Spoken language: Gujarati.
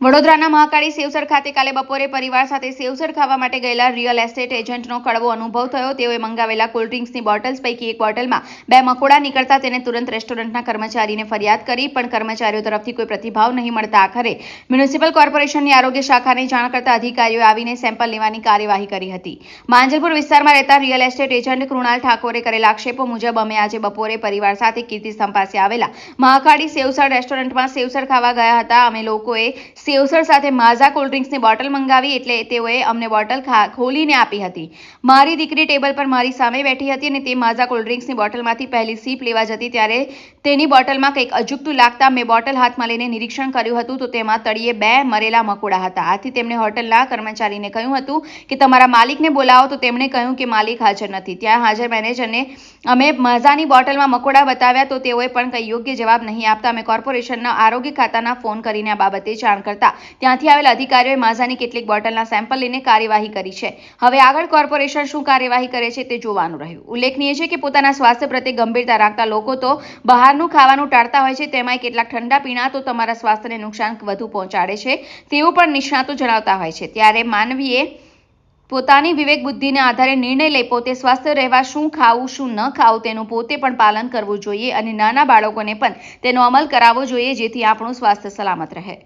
વડોદરાના મહાકાળી સેવસર ખાતે કાલે બપોરે પરિવાર સાથે સેવસર ખાવા માટે ગયેલા રિયલ એસ્ટેટ એજન્ટનો કડવો અનુભવ થયો. તેઓએ મંગાવેલા કોલ્ડ્રિંક્સની બોટલ્સ પૈકી એક બોટલમાં બે મકોડા નીકળતા તેને તુરંત રેસ્ટોરન્ટના કર્મચારીને ફરિયાદ કરી, પણ કર્મચારીઓ તરફથી કોઈ પ્રતિભાવ નહીં મળતા આખરે મ્યુનિસિપલ કોર્પોરેશનની આરોગ્ય શાખાને જાણ કરતા અધિકારીઓએ આવીને સેમ્પલ લેવાની કાર્યવાહી કરી હતી. માંજલપુર વિસ્તારમાં રહેતા રિયલ એસ્ટેટ એજન્ટ કૃણાલ ઠાકોરે કરેલા આક્ષેપો મુજબ અમે આજે બપોરે પરિવાર સાથે કીર્તિસ્તંભ પાસે આવેલા મહાકાળી સેવસર રેસ્ટોરન્ટમાં સેવસર ખાવા ગયા હતા. અમે લોકોએ સેવસર સાથે માઝા કોલ્ડ ડ્રિંક્સની બોટલ મંગાવી એટલે તેઓએ અમને બોટલ ખોલીને આપી હતી. મારી દીકરી ટેબલ પર મારી સામે બેઠી હતી અને તે માઝા કોલ્ડ ડ્રિંક્સની બોટલમાંથી પહેલી સીપ લેવા જતી ત્યારે તેની બોટલમાં કંઈક અજુગતું લાગતા મેં બોટલ હાથમાં લઈને નિરીક્ષણ કર્યું હતું, તો તેમાં તળિયે બે મરેલા મકોડા હતા. આથી તેમણે હોટલના કર્મચારીને કહ્યું હતું કે, તમારા માલિકને બોલાવો. તો તેમણે કહ્યું કે, માલિક હાજર નથી. ત્યાં હાજર મેનેજરને, અમે માઝાની બોટલમાં મકોડા બતાવ્યા તો તેઓએ પણ કંઈ યોગ્ય જવાબ નહીં આપતા. અમે કોર્પોરેશનના આરોગ્ય ખાતાના ફોન કરીને આ બાબતે જાણ કરતા ત્યાંથી આવેલા અધિકારીઓએ માઝાની કેટલીક બોટલના સેમ્પલ લઈને કાર્યવાહી કરી છે. હવે આગળ કોર્પોરેશન શું કાર્યવાહી કરે છે તે જોવાનું રહ્યું. ઉલ્લેખનીય છે કે પોતાના સ્વાસ્થ્ય પ્રત્યે ગંભીરતા રાખતા લોકો તો બહારનું ખાવાનું ટાળતા હોય છે, તેમાંય કેટલાક ઠંડા પીણા તો તમારા સ્વાસ્થ્યને નુકસાન વધુ પહોંચાડે છે તેવું પણ નિષ્ણાતો જણાવતા હોય છે. ત્યારે માનવીએ પોતાની વિવેક બુદ્ધિને આધારે નિર્ણય લઈ પોતે સ્વસ્થ રહેવા શું ખાવું, શું ન ખાવું, તેનું પોતે પણ પાલન કરવું જોઈએ અને નાના બાળકોને પણ તેનો અમલ કરાવવો જોઈએ, જેથી આપણું સ્વાસ્થ્ય સલામત રહે.